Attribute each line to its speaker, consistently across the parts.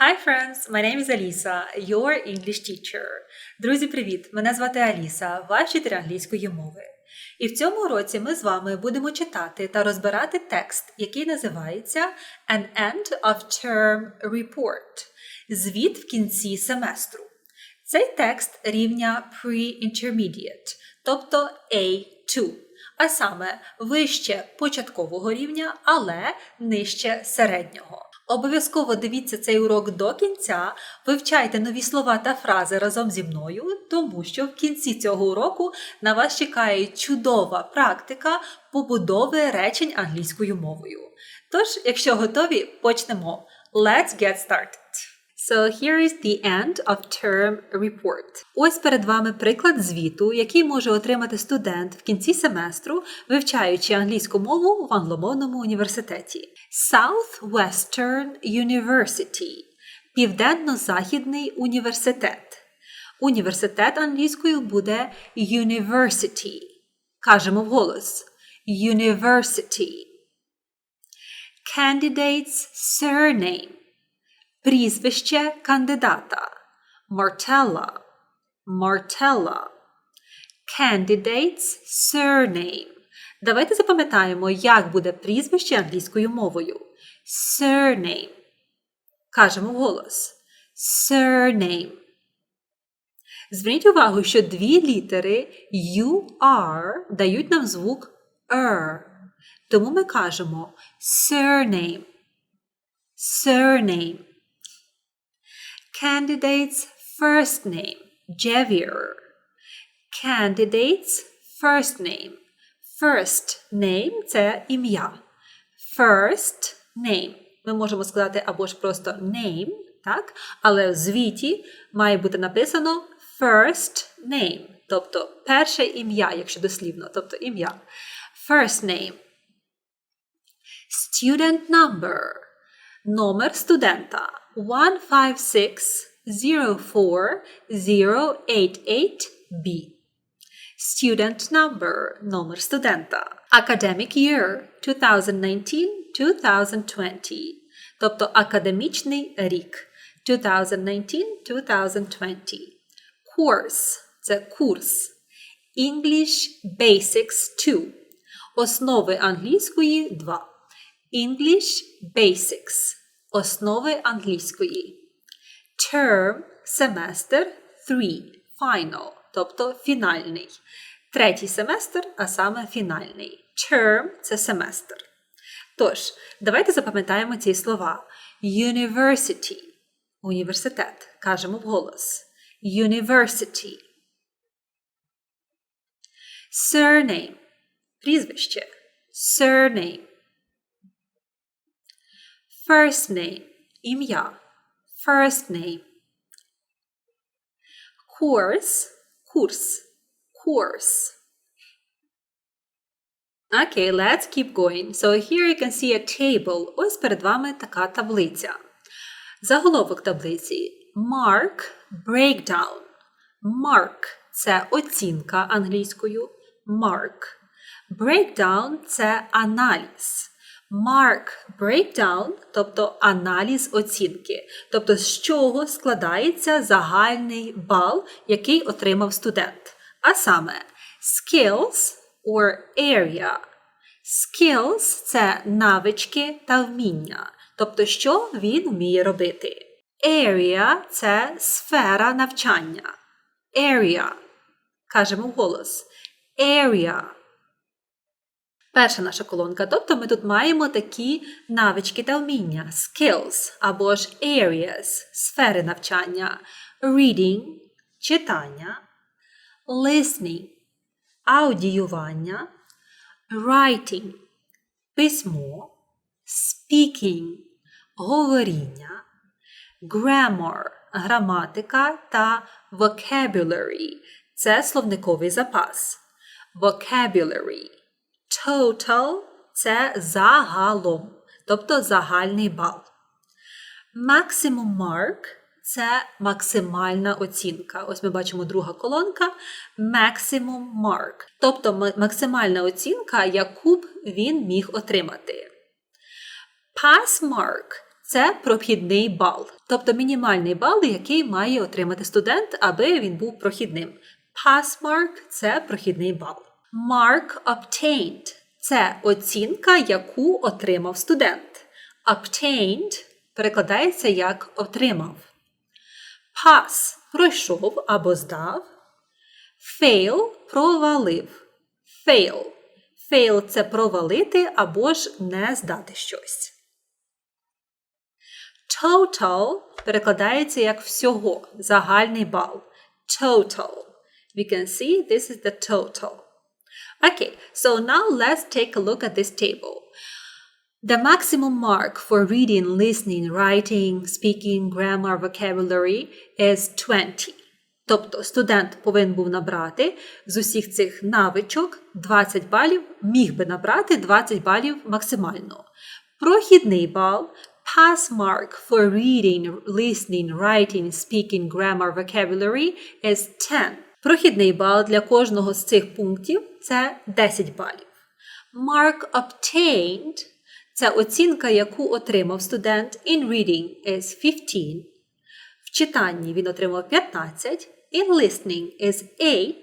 Speaker 1: Hi friends, my name is Alisa, your English teacher. Друзі, привіт! Мене звати Аліса, ваш вчитель англійської мови. І в цьому уроці ми з вами будемо читати та розбирати текст, який називається An End of Term Report Звіт в кінці семестру. Цей текст рівня Pre-Intermediate, тобто A2, а саме вище початкового рівня, але нижче середнього. Обов'язково дивіться цей урок до кінця, вивчайте нові слова та фрази разом зі мною, тому що в кінці цього уроку на вас чекає чудова практика побудови речень англійською мовою. Тож, якщо готові, почнемо. Let's get started! So here is the end of term report. Ось перед вами приклад звіту, який може отримати студент в кінці семестру, вивчаючи англійську мову в англомовному університеті. Southwestern University – Південно-Західний університет. Університет англійською буде University. Кажемо вголос. University. Candidate's surname Прізвище кандидата. Martella. Martella. Candidate's surname. Давайте запам'ятаємо, як буде прізвище англійською мовою. Surname. Кажемо вголос. Surname. Зверніть увагу, що дві літери UR дають нам звук R. Тому ми кажемо surname. Surname. Candidate's first name. Javier. Candidate's first name. First name це ім'я. First name. Ми можемо сказати або ж просто name, так? але в звіті має бути написано first name, тобто перше ім'я, якщо дослівно, тобто ім'я. First name. Student number. Номер студента 1560488B. Student number – номер студента. Academic year 2019-2020. Тобто академічний рік 2019-2020. Course – це курс. English Basics 2. Основи англійської 2. English Basics – основи англійської. Term – семестр 3. Final, тобто фінальний. Третій семестр, а саме фінальний. Term – це семестр. Тож, давайте запам'ятаємо ці слова. University – університет. Кажемо вголос. University. Surname – прізвище. Surname. First name – ім'я. First name. Course – курс. Course. Okay, let's keep going. So here you can see a table. Ось перед вами така таблиця. Заголовок таблиці. Mark breakdown. Mark – це оцінка англійською. Mark. Breakdown – це аналіз. Mark breakdown, тобто аналіз оцінки, тобто з чого складається загальний бал, який отримав студент. А саме skills or area. Skills – це навички та вміння, тобто що він вміє робити. Area – це сфера навчання. Area. Кажемо вголос. Area. Перша наша колонка. Тобто ми тут маємо такі навички та вміння, skills або ж areas, сфери навчання, reading читання, listening аудіювання, writing письмо, speaking говоріння, grammar граматика та vocabulary це словниковий запас. Vocabulary Total це загалом, тобто загальний бал. Maximum mark це максимальна оцінка. Ось ми бачимо друга колонка Maximum mark, тобто максимальна оцінка, яку б він міг отримати. Pass mark це прохідний бал, тобто мінімальний бал, який має отримати студент, аби він був прохідним. Pass mark – це прохідний бал. Mark obtained – це оцінка, яку отримав студент. Obtained перекладається як отримав. Pass пройшов або здав. Fail провалив. Fail. Fail – це провалити або ж не здати щось. Total перекладається як всього, загальний бал. Total. We can see this is the total. Okay, so now let's take a look at this table. The maximum mark for reading, listening, writing, speaking, grammar, vocabulary is 20. Тобто студент повинен був набрати з усіх цих навичок 20 балів, міг би набрати 20 балів максимально. Прохідний бал pass mark for reading, listening, writing, speaking, grammar, vocabulary is 10. Прохідний бал для кожного з цих пунктів це 10 балів. Mark obtained це оцінка, яку отримав студент in reading is 15. В читанні він отримав 15. In listening is 8.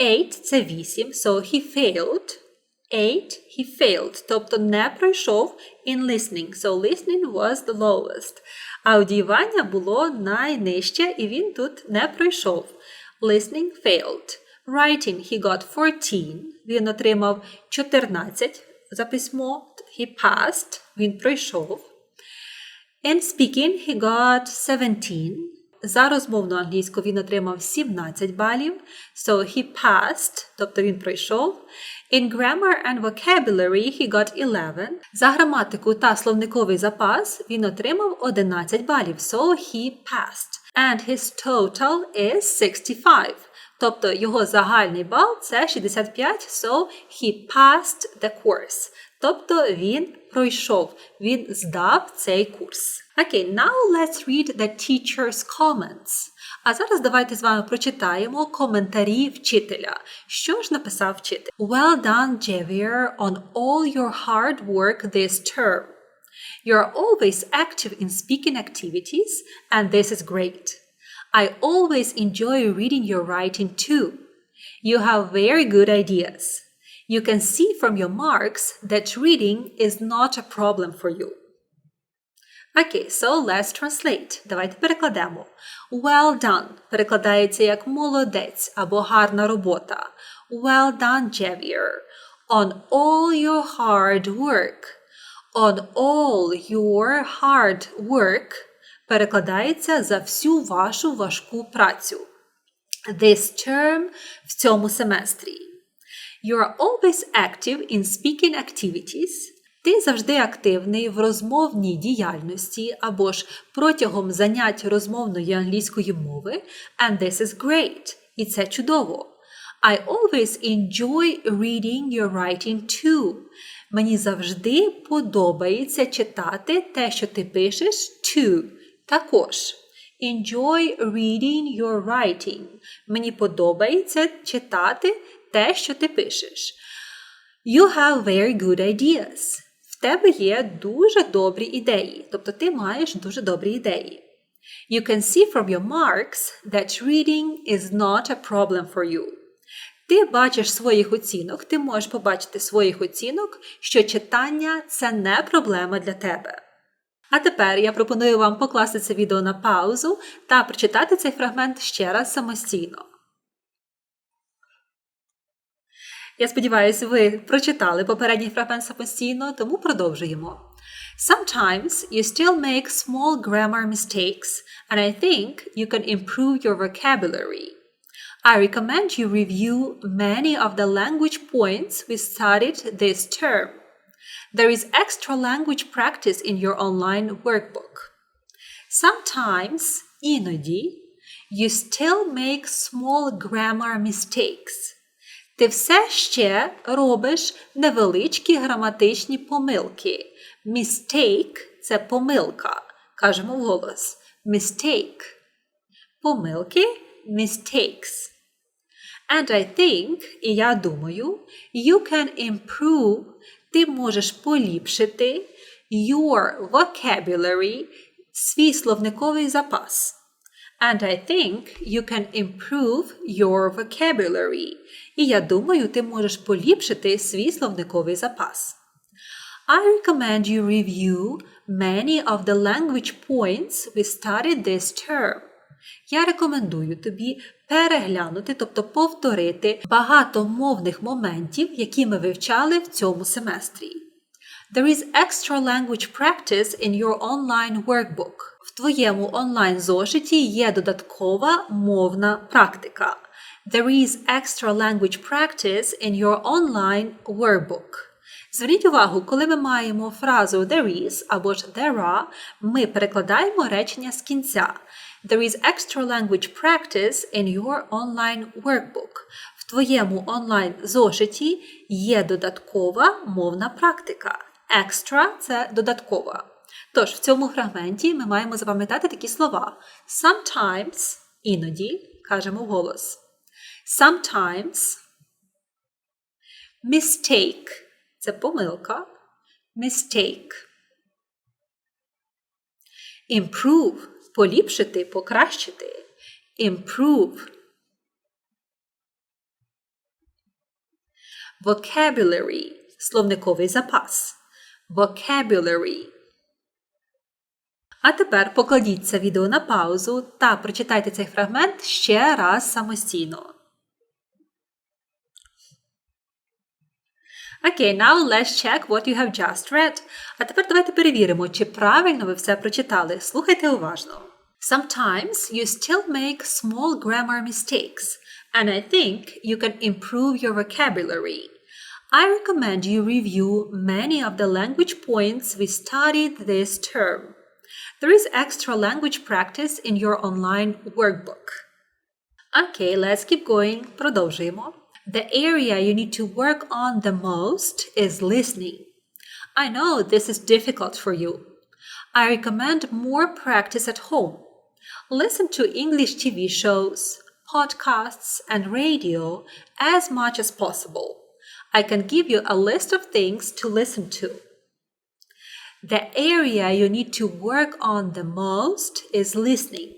Speaker 1: 8 це 8, so he failed. 8 he failed, тобто не пройшов in listening. So listening was the lowest. Аудіювання було найнижче, і він тут не пройшов. Listening failed. Writing he got 14. Він отримав 14 за письмо. He passed. Він пройшов. In speaking he got 17. За розмовну англійську він отримав 17 балів. So he passed, тобто він пройшов. In grammar and vocabulary he got 11. За граматику та словниковий запас він отримав 11 балів. So he passed. And his total is 65. Тобто його загальний бал це 65, so he passed the course. Тобто він пройшов, він здав цей курс. Окей, okay, now let's read the teacher's comments. А зараз давайте з вами прочитаємо коментарі вчителя. Що ж написав вчитель? Well done, Javier, on all your hard work this term. You're always active in speaking activities, and this is great. I always enjoy reading your writing too. You have very good ideas. You can see from your marks that reading is not a problem for you. Okay, so let's translate. Давайте перекладемо. Well done перекладається як молодець або гарна робота. Well done, Javier. On all your hard work. On all your hard work перекладається за всю вашу важку працю. This term в цьому семестрі. You are always active in speaking activities. Ти завжди активний в розмовній діяльності або ж протягом занять розмовної англійської мови. And this is great. І це чудово. I always enjoy reading your writing too. Мені завжди подобається читати те, що ти пишеш too. Також. Enjoy reading your writing. Мені подобається читати те, що ти пишеш. You have very good ideas. В тебе є дуже добрі ідеї. Тобто ти маєш дуже добрі ідеї. You can see from your marks that reading is not a problem for you. Ти бачиш своїх оцінок, ти можеш побачити своїх оцінок, що читання це не проблема для тебе. А тепер я пропоную вам покласти це відео на паузу та прочитати цей фрагмент ще раз самостійно. Я сподіваюся, ви прочитали попередній фрагмент самостійно, тому продовжуємо. Sometimes you still make small grammar mistakes, and I think you can improve your vocabulary. I recommend you review many of the language points we studied this term. There is extra language practice in your online workbook. Sometimes, іноді, you still make small grammar mistakes. Ти все ще робиш невеличкі граматичні помилки. Mistake – це помилка. Кажемо вголос. Mistake. Помилки mistakes. And I think, і я думаю, you can improve, ти можеш поліпшити your vocabulary, свій словниковий запас. And I think you can improve your vocabulary. І я думаю, ти можеш поліпшити свій словниковий запас. I recommend you review many of the language points we studied this term. Я рекомендую тобі переглянути, тобто повторити багато мовних моментів, які ми вивчали в цьому семестрі. There is extra language practice in your online workbook. В твоєму онлайн зошиті є додаткова мовна практика. There is extra language practice in your online workbook. Зверніть увагу, коли ми маємо фразу there is або ж there are, ми перекладаємо речення з кінця. There is extra language practice in your online workbook. В твоєму онлайн зошиті є додаткова мовна практика. Extra – це додаткова. Тож в цьому фрагменті ми маємо запам'ятати такі слова. Sometimes іноді кажемо вголос. Sometimes mistake це помилка. Mistake. Improve поліпшити, покращити. Improve. Vocabulary словниковий запас. Vocabulary. А тепер покладіть це відео на паузу та прочитайте цей фрагмент ще раз самостійно. Okay, now let's check what you have just read. А тепер давайте перевіримо, чи правильно ви все прочитали. Слухайте уважно. Sometimes you still make small grammar mistakes, and I think you can improve your vocabulary. I recommend you review many of the language points we studied this term. There is extra language practice in your online workbook. Okay, let's keep going. Продовжуємо. The area you need to work on the most is listening. I know this is difficult for you. I recommend more practice at home. Listen to English TV shows, podcasts, and radio as much as possible. I can give you a list of things to listen to. The area you need to work on the most is listening.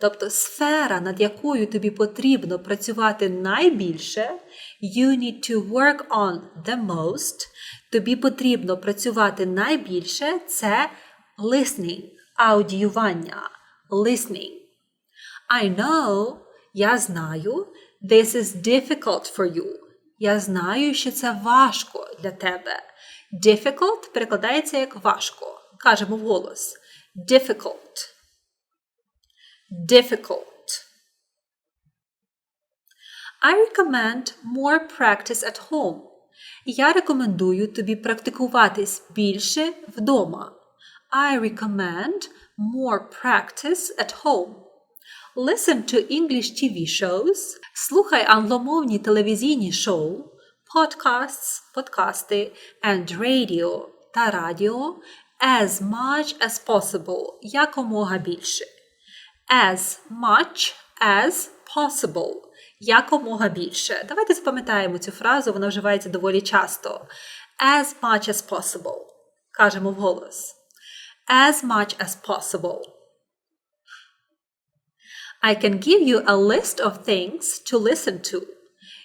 Speaker 1: Тобто сфера, над якою тобі потрібно працювати найбільше, you need to work on the most, тобі потрібно працювати найбільше це listening, аудіювання, listening. I know, я знаю, this is difficult for you. Я знаю, що це важко для тебе. Difficult перекладається як важко. Кажемо вголос. Difficult difficult. I recommend more practice at home. Я рекомендую тобі практикуватись більше вдома. I recommend more practice at home. Listen to English TV shows. Слухай англомовні телевізійні шоу, podcasts, подкасти and radio та радіо as much as possible, якомога більше as much as possible. Якомога більше. Давайте запам'ятаємо цю фразу, вона вживається доволі часто. As much as possible. Кажемо вголос. As much as possible. I can give you a list of things to listen to.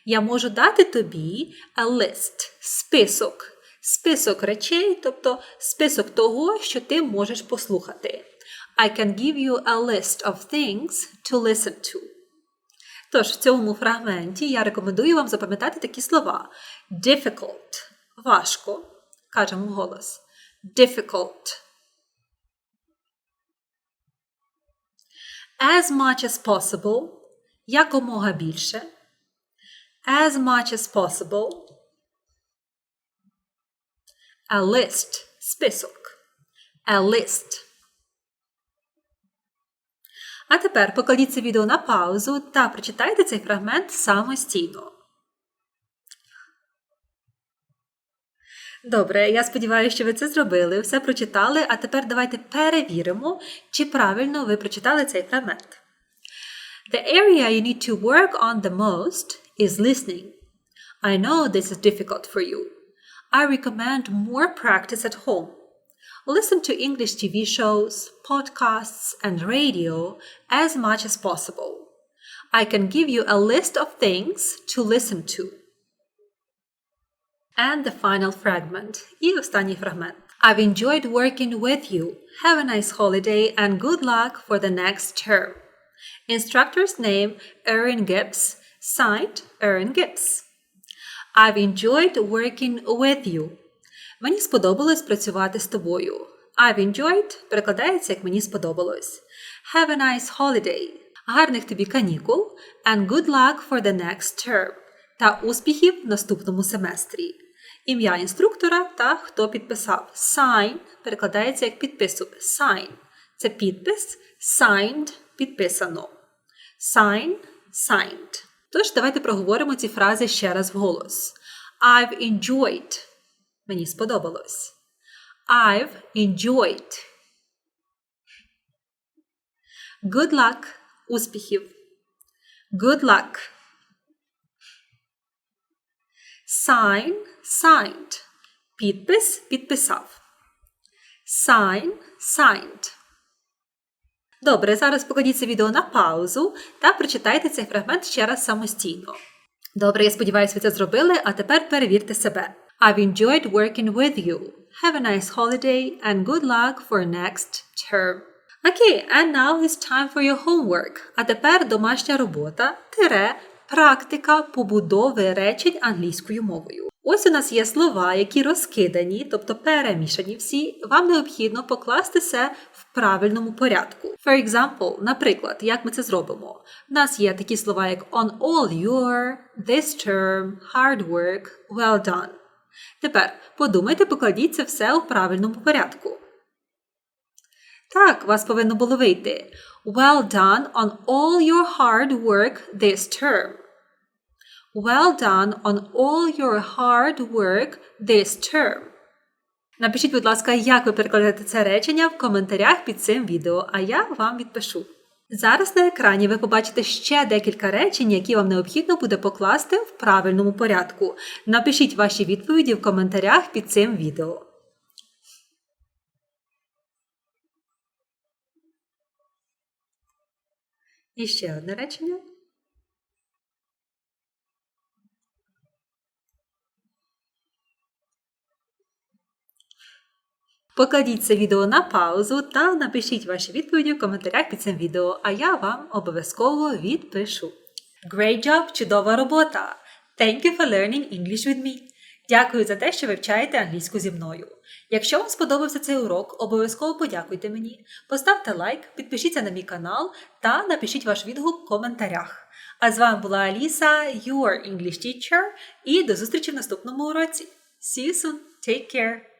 Speaker 1: Я можу дати тобі a list, список. Список речей, тобто список того, що ти можеш послухати. I can give you a list of things to listen to. Тож, в цьому фрагменті я рекомендую вам запам'ятати такі слова: difficult важко. Кажемо голос. Difficult. As much as possible. Якомога більше. As much as possible. A list. Список. A list. А тепер покладіть це відео на паузу та прочитайте цей фрагмент самостійно. Добре, я сподіваюся, що ви це зробили, все прочитали, а тепер давайте перевіримо, чи правильно ви прочитали цей фрагмент. The area you need to work on the most is listening. I know this is difficult for you. I recommend more practice at home. Listen to English TV shows, podcasts, and radio as much as possible. I can give you a list of things to listen to. And the final fragment. І останній фрагмент. I've enjoyed working with you. Have a nice holiday and good luck for the next term. Instructor's name Erin Gibbs. Signed Erin Gibbs. I've enjoyed working with you. Мені сподобалось працювати з тобою. I've enjoyed перекладається як мені сподобалось. Have a nice holiday. Гарних тобі канікул. And good luck for the next term. Та успіхів в наступному семестрі. Ім'я інструктора та хто підписав. Sign перекладається як підпису. Sign – це підпис. Signed – підписано. Sign – signed. Тож давайте проговоримо ці фрази ще раз вголос. I've enjoyed. Мені сподобалось. I've enjoyed. Good luck. Успіхів. Good luck. Sign signed. Підпис підписав. Sign signed. Добре, зараз покладіть це відео на паузу та прочитайте цей фрагмент ще раз самостійно. Добре, я сподіваюся, ви це зробили, а тепер перевірте себе. I've enjoyed working with you. Have a nice holiday and good luck for next term. Окей, and now it's time for your homework. А тепер домашня робота тире практика побудови речень англійською мовою. Ось у нас є слова, які розкидані, тобто перемішані всі. Вам необхідно покласти це в правильному порядку. For example, наприклад, як ми це зробимо? У нас є такі слова, як on all your, this term, hard work, well done. Тепер подумайте, покладіть це все у правильному порядку. Так, вас повинно було вийти. Well done on all your hard work this term. Well done on all your hard work this term. Напишіть, будь ласка, як ви перекладаєте це речення в коментарях під цим відео, а я вам відпишу. Зараз на екрані ви побачите ще декілька речень, які вам необхідно буде покласти в правильному порядку. Напишіть ваші відповіді в коментарях під цим відео. І ще одне речення. Покладіть це відео на паузу та напишіть ваші відповіді в коментарях під цим відео, а я вам обов'язково відпишу. Great job! Чудова робота! Thank you for learning English with me. Дякую за те, що вивчаєте англійську зі мною. Якщо вам сподобався цей урок, обов'язково подякуйте мені, поставте лайк, підпишіться на мій канал та напишіть ваш відгук в коментарях. А з вами була Аліса, your English teacher, і до зустрічі в наступному уроці. See you soon! Take care!